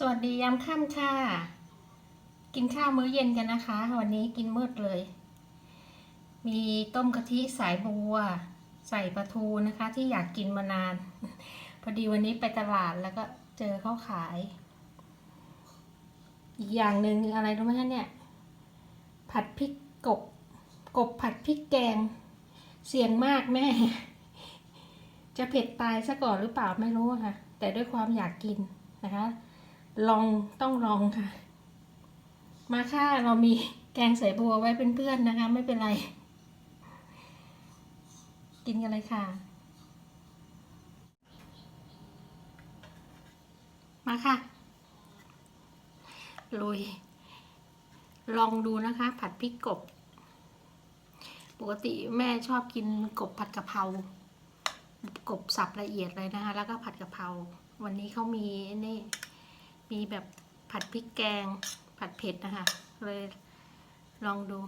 สวัสดียามค่ำค่ะ กินข้าวมื้อเย็นกันนะคะ วันนี้กินมืดเลย มีต้มกะทิสายบัว ใส่ปลาทูนะคะ ที่อยากกินมานาน พอดีวันนี้ไปตลาดแล้วก็เจอเขาขาย อีกอย่างหนึ่งอะไรรู้ไหมคะเนี่ย ผัดพริกกบ กบผัดพริกแกง เสี่ยงมากแม่ จะเผ็ดตายซะก่อนหรือเปล่าไม่รู้ค่ะ แต่ด้วยความอยากกินนะคะ ลองต้องลองค่ะ มาค่ะเรามีแกงใส่บัวไว้เป็นเพื่อนนะคะ ไม่เป็นไร กินกันเลยค่ะ มาค่ะลุยลองดูนะคะ ผัดพริกกบ ปกติแม่ชอบกินกบผัดกะเพรากบสับละเอียดเลยนะคะ แล้วก็ผัดกะเพราวันนี้เขามีนี่ มีแบบผัดพริกแกง ผัดเผ็ดนะคะ เลยลองดู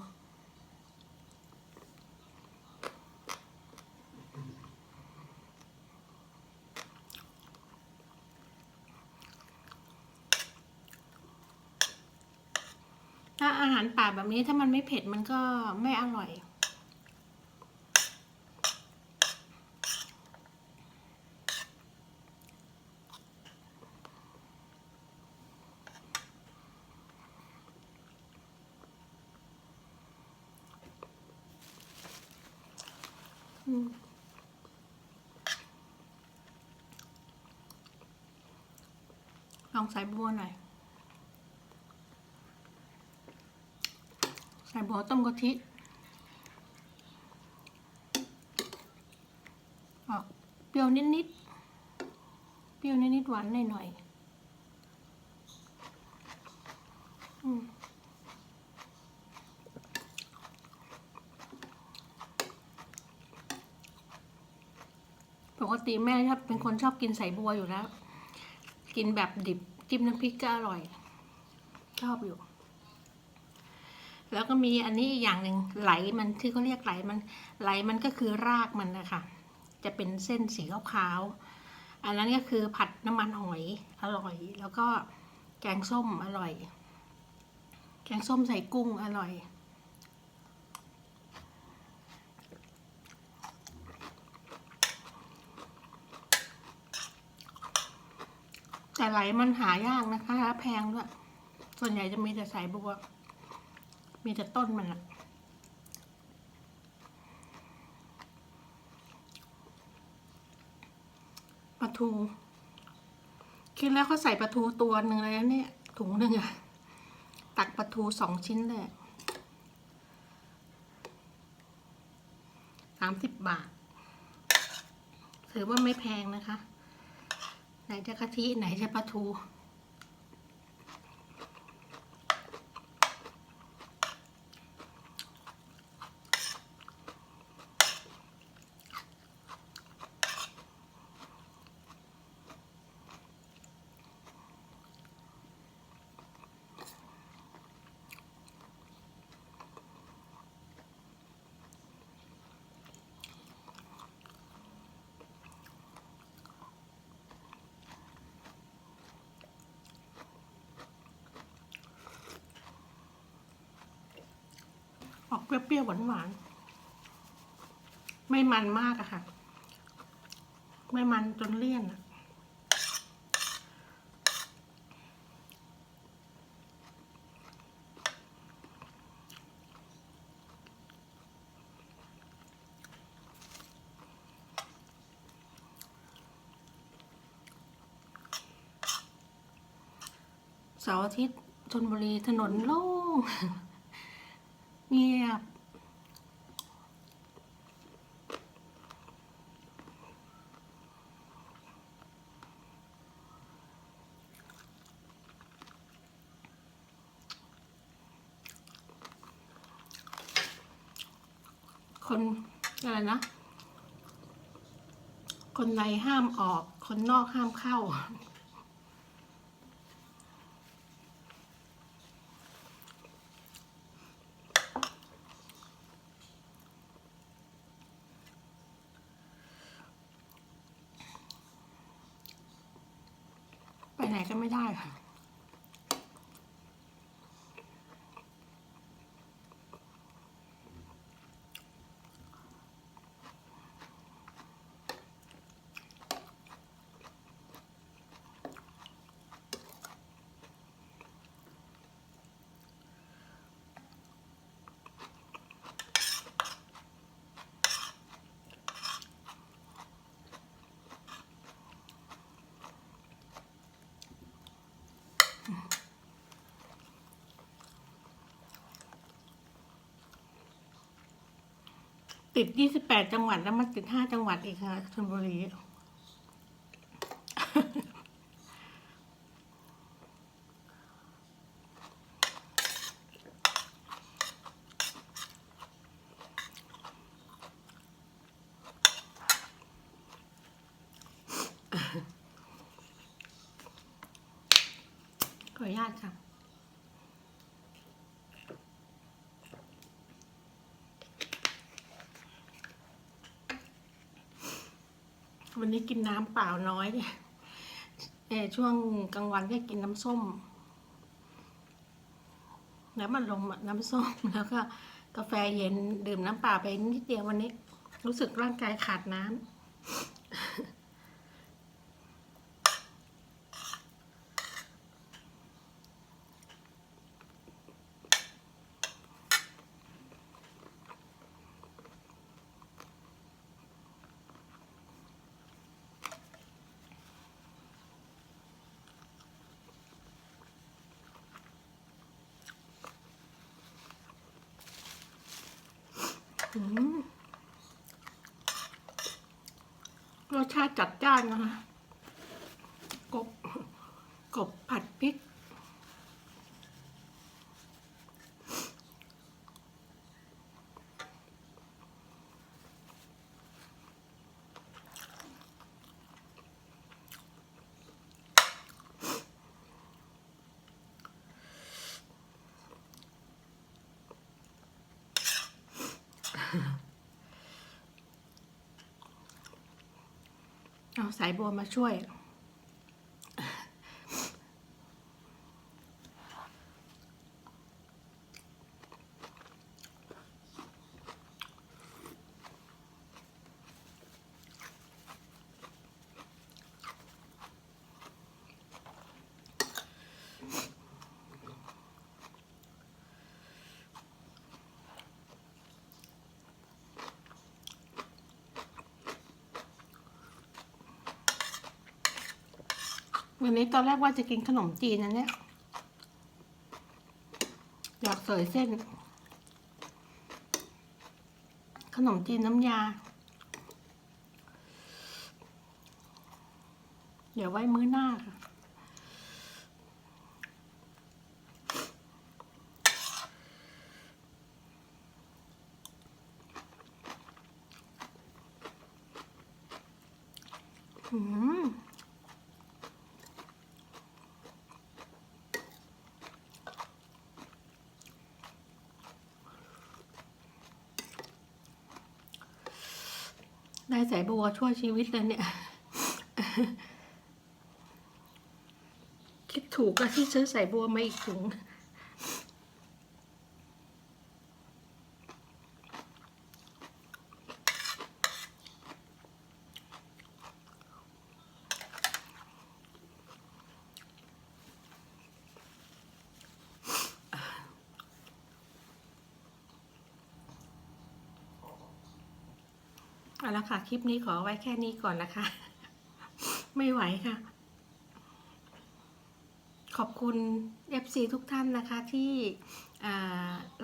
ถ้าอาหารป่าแบบนี้ถ้ามันไม่เผ็ดมันก็ไม่อร่อย ลองใส่บัวหน่อย ใส่บัวต้มกะทิ ออกเปรี้ยวนิดๆ เปรี้ยวนิดๆ หวานหน่อยๆ อืม ปกติแม่ชอบเป็นคนชอบกินใส่บัวอยู่แล้ว กินแบบดิบจิ้มน้ำพริกก็อร่อย ชอบอยู่ แล้วก็มีอันนี้อีกอย่างหนึ่งไหลมันที่เขาเรียกไหลมัน ไหลมันก็คือรากมันนะคะจะเป็นเส้นสีขาวๆอันนั้นก็คือผัดน้ำมันหอยอร่อย แล้วก็แกงส้มอร่อย แกงส้มใส่กุ้งอร่อย แต่ไหลมันหายากนะคะแล้วแพงด้วย ส่วนใหญ่จะมีแต่สายบัว มีแต่ต้นมันอะปลาทู คิดแล้วเขาใส่ปลาทูตัวหนึ่งเลยนะเนี่ย ถุงหนึ่งอะตักปลาทูสองชิ้นเลยสามสิบบาท ถือว่าไม่แพงนะคะ ไหนจะกะทิไหนจะปลาทู เปรี้ยวๆหวานๆ ไม่มันมากอะค่ะ ไม่มันจนเลี่ยนอะเสาร์อาทิตย์ชนบุรีถนนโล่ง เงียบ คนอะไรนะ คนในห้ามออก คนนอกห้ามเข้า ไปไหน ก็ไม่ได้ค่ะ ติดยี่สิบแปดจังหวัดแล้วมันติดห้าจังหวัดอีกค่ะชลบุรีขออนุญาตค่ะ นี้กินน้ำเปล่าน้อยเอช่วงกลางวันก็กินน้ำส้ม น้ำมันลมน้ำส้มแล้วก็กาแฟเย็นดื่มน้ำเปล่าไปนิดเดียววันนี้ รู้สึกร่างกายขาดน้ำ รสชาติจัดจ้านนะคะ กบ กบผัดพริก เอาสายบัวมาช่วย วันนี้ตอนแรกว่าจะกินขนมจีนนะเนี่ย อยากเสยเส้น ขนมจีนน้ำยา เดี๋ยวไว้มื้อหน้าค่ะ อืมายสายบัวช่วยชีวิตเลยเนี่ย คิดถูกก็ที่ซื้อสายบัวมาอีกถุง เอาละค่ะ คลิปนี้ขอไว้แค่นี้ก่อนนะคะ ไม่ไหวค่ะ ขอบคุณ FC ทุกท่านนะคะที่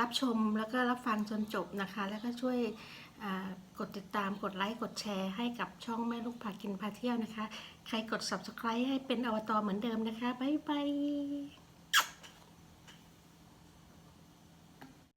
รับชมแล้วก็รับฟังจนจบนะคะ แล้วก็ช่วยกดติดตามกดไลค์กดแชร์ให้กับช่องแม่ลูกพากินพาเที่ยวนะคะ ใครกด subscribe ให้เป็นอวตารเหมือนเดิมนะคะ บ๊ายบาย